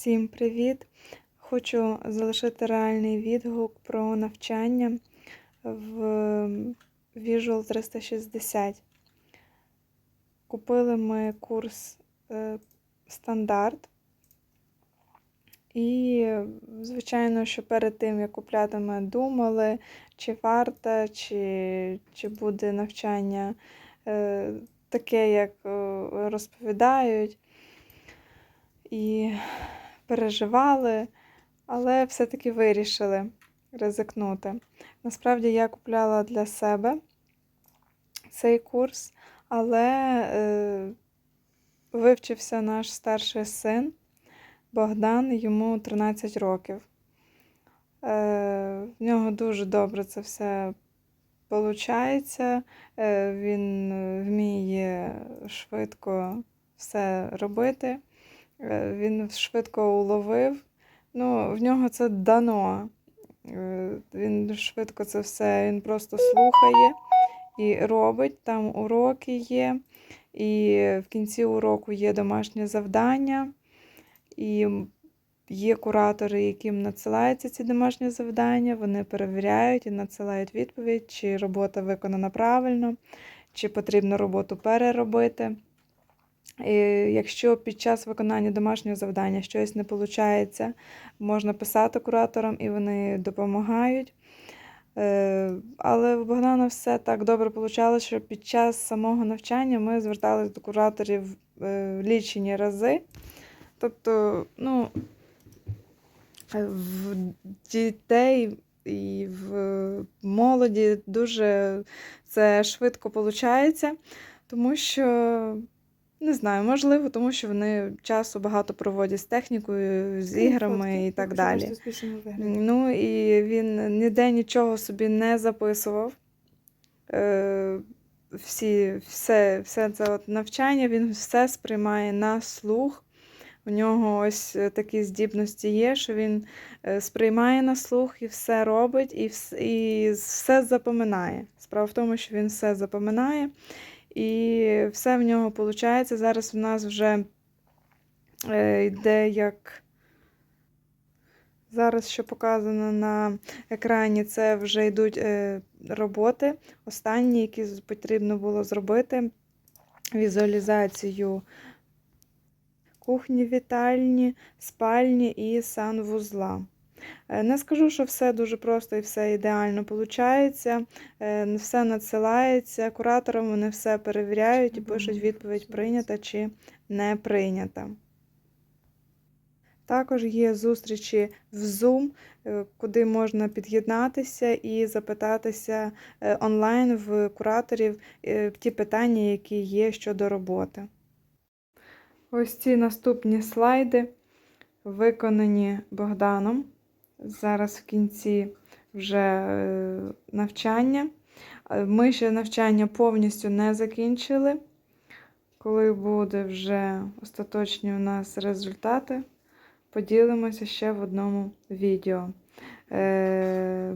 Всім привіт! Хочу залишити реальний відгук про навчання в Visual 360. Купили ми курс е, стандарт. І, звичайно, що перед тим, як купляти, ми думали, чи варто, чи, чи буде навчання е, таке, як е, розповідають. І переживали, але все-таки вирішили ризикнути. Насправді я купляла для себе цей курс, але е, вивчився наш старший син Богдан, йому 13 років. Е, В нього дуже добре це все виходить. Е, він вміє швидко все робити. Е, Він швидко уловив. Ну, в нього це дано. Е, Він швидко це все, він просто слухає і робить. Там уроки є, і в кінці уроку є домашнє завдання, і є куратори, яким надсилаються ці домашні завдання. Вони перевіряють і надсилають відповідь, чи робота виконана правильно, чи потрібно роботу переробити. Якщо під час виконання домашнього завдання щось не виходить, можна писати кураторам і вони допомагають. Е, Але в Богдана все так добре вийшло, що під час самого навчання ми зверталися до кураторів е, лічені рази. Тобто, ну, в дітей і в молоді дуже це швидко виходить, тому що. Не знаю, можливо, тому що вони часу багато проводять з технікою, з іграми і так далі. Ну і він ніде нічого собі не записував. Е, всі, Все все це от навчання, він все сприймає на слух. У нього ось такі здібності є, що він е, сприймає на слух і все робить, і все, і все запоминає. Справа в тому, що він все запоминає. І все в нього виходить. Зараз в нас вже е, йде як. Зараз, що показано на екрані, це вже йдуть е, роботи. Останні, які потрібно було зробити. Візуалізацію кухні, вітальні, спальні і санвузла. Е, не скажу, що все дуже просто і все ідеально виходить. Все надсилається, кураторам вони все перевіряють і пишуть відповідь прийнята чи не прийнята. Також є зустрічі в Zoom, е, куди можна під'єднатися і запитатися е, онлайн в кураторів ті питання, які є щодо роботи. Ось ці наступні слайди виконані Богданом. Зараз в кінці вже е, навчання. Е, ми ще навчання повністю не закінчили. Коли буде вже остаточні у нас результати, поділимося ще в одному відео. Е,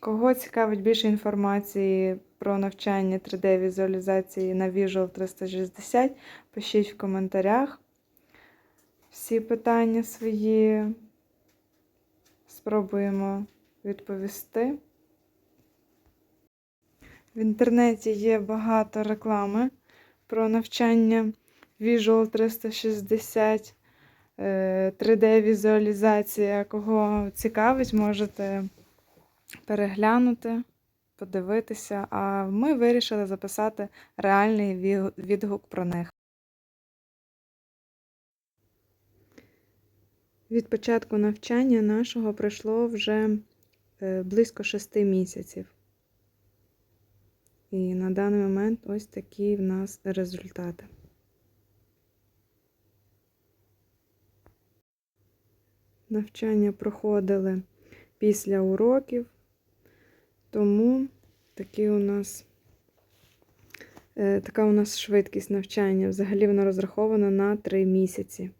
кого цікавить більше інформації про навчання 3D-візуалізації на Visual 360, пишіть в коментарях всі питання свої спробуємо відповісти. В інтернеті є багато реклами про навчання Visual 360, 3D-візуалізація. Кого цікавить, можете переглянути, подивитися. А ми вирішили записати реальний відгук про них. Від початку навчання нашого пройшло вже е, близько шести місяців. І на даний момент ось такі в нас результати. Навчання проходили після уроків, тому такі у нас, е, така у нас швидкість навчання. Взагалі вона розрахована на три місяці.